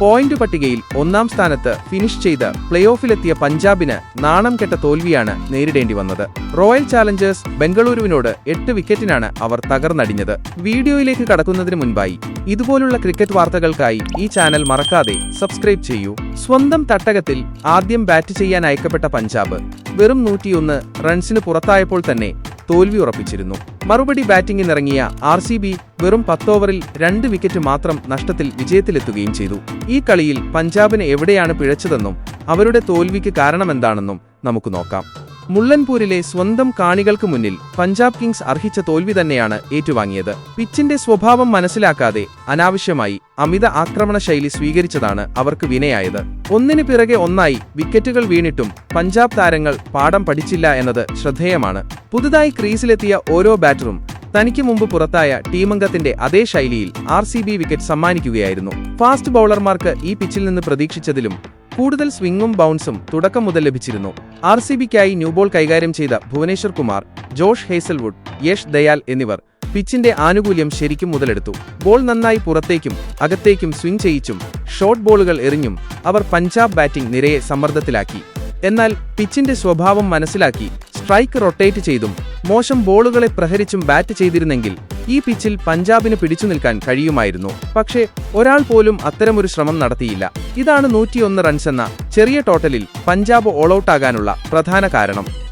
Point പട്ടികയിൽ ഒന്നാം സ്ഥാനത്ത് ഫിനിഷ് ചെയ്ത് പ്ലേ ഓഫിലെത്തിയ പഞ്ചാബിന് നാണം കെട്ട തോൽവിയാണ് നേരിടേണ്ടി വന്നത്. റോയൽ ചാലഞ്ചേഴ്സ് ബംഗളൂരുവിനോട് എട്ട് വിക്കറ്റിനാണ് അവർ തകർന്നടിഞ്ഞത്. വീഡിയോയിലേക്ക് കടക്കുന്നതിന് മുൻപായി ഇതുപോലുള്ള ക്രിക്കറ്റ് വാർത്തകൾക്കായി ഈ ചാനൽ മറക്കാതെ സബ്സ്ക്രൈബ് ചെയ്യൂ. സ്വന്തം തട്ടകത്തിൽ ആദ്യം ബാറ്റ് ചെയ്യാൻ അയക്കപ്പെട്ട പഞ്ചാബ് വെറും നൂറ്റിയൊന്ന് റൺസിന് പുറത്തായപ്പോൾ തന്നെ തോൽവി ഉറപ്പിച്ചിരുന്നു. മറുപടി ബാറ്റിംഗിനിറങ്ങിയ ആർ സി ബി വെറും പത്തോവറിൽ രണ്ട് വിക്കറ്റ് മാത്രം നഷ്ടത്തിൽ വിജയത്തിലെത്തുകയും ചെയ്തു. ഈ കളിയിൽ പഞ്ചാബിന് എവിടെയാണ് പിഴച്ചതെന്നും അവരുടെ തോൽവിക്ക് കാരണമെന്താണെന്നും നമുക്ക് നോക്കാം. മുള്ളൻപൂരിലെ സ്വന്തം കാണികൾക്ക് മുന്നിൽ പഞ്ചാബ് കിങ്സ് അർഹിച്ച തോൽവി തന്നെയാണ് ഏറ്റുവാങ്ങിയത്. പിച്ചിന്റെ സ്വഭാവം മനസ്സിലാക്കാതെ അനാവശ്യമായി അമിത ആക്രമണ ശൈലി സ്വീകരിച്ചതാണ് അവർക്ക് വിനയായത്. ഒന്നിനു പിറകെ ഒന്നായി വിക്കറ്റുകൾ വീണിട്ടും പഞ്ചാബ് താരങ്ങൾ പാഠം പഠിച്ചില്ല എന്നത് ശ്രദ്ധേയമാണ്. പുതുതായി ക്രീസിലെത്തിയ ഓരോ ബാറ്ററും തനിക്ക് മുമ്പ് പുറത്തായ ടീമംഗത്തിന്റെ അതേ ശൈലിയിൽ ആർ വിക്കറ്റ് സമ്മാനിക്കുകയായിരുന്നു. ഫാസ്റ്റ് ബൌളർമാർക്ക് ഈ പിച്ചിൽ നിന്ന് പ്രതീക്ഷിച്ചതിലും കൂടുതൽ സ്വിംഗും ബൗൺസും തുടക്കം മുതൽ ലഭിച്ചിരുന്നു. ആർ സി ബിക്കായി ന്യൂബോൾ കൈകാര്യം ചെയ്ത ഭുവനേശ്വർ കുമാർ ജോഷ് ഹേസൽവുഡ് യഷ് ദയാൽ എന്നിവർ പിച്ചിന്റെ ആനുകൂല്യം ശരിക്കും മുതലെടുത്തു. ബോൾ നന്നായി പുറത്തേക്കും അകത്തേക്കും സ്വിംഗ് ചെയ്യിച്ചും ഷോർട്ട് ബോളുകൾ എറിഞ്ഞും അവർ പഞ്ചാബ് ബാറ്റിംഗ് നിരയെ സമ്മർദ്ദത്തിലാക്കി. എന്നാൽ പിച്ചിന്റെ സ്വഭാവം മനസ്സിലാക്കി സ്ട്രൈക്ക് റൊട്ടേറ്റ് ചെയ്തും മോശം ബോളുകളെ പ്രഹരിച്ചും ബാറ്റ് ചെയ്തിരുന്നെങ്കിൽ ഈ പിച്ചിൽ പഞ്ചാബിന് പിടിച്ചു നിൽക്കാൻ കഴിയുമായിരുന്നു. പക്ഷേ ഒരാൾ പോലും അത്തരമൊരു ശ്രമം നടത്തിയില്ല. ഇതാണ് നൂറ്റിയൊന്ന് എന്ന ചെറിയ ടോട്ടലിൽ പഞ്ചാബ് ഓൾ ഔട്ടാകാനുള്ള പ്രധാന കാരണം.